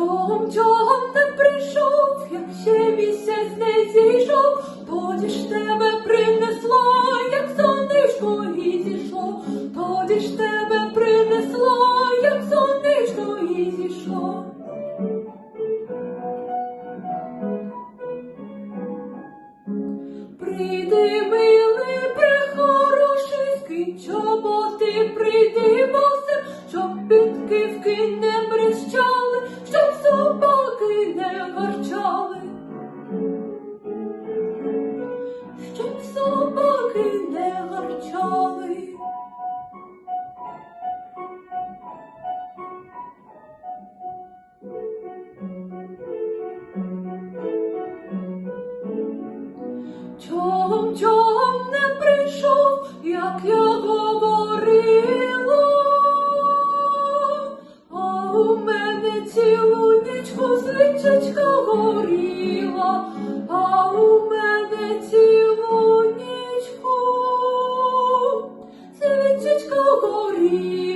Чом, чом не прийшов, як ще місяць не зійшов, тоді ж тебе принесло, як сонечко і зійшло, тоді ж тебе принесло, як сонечко і зійшло. Прийди, милий, прихороший, скинь чоботи, прийди, босим, щоб підкивки не брещали, щоб собаки не гарчали. Щоб собаки не гарчали. Чом, чом не прийшов, як я цілу горіла, а у мене цілу нічку свічечка горіла.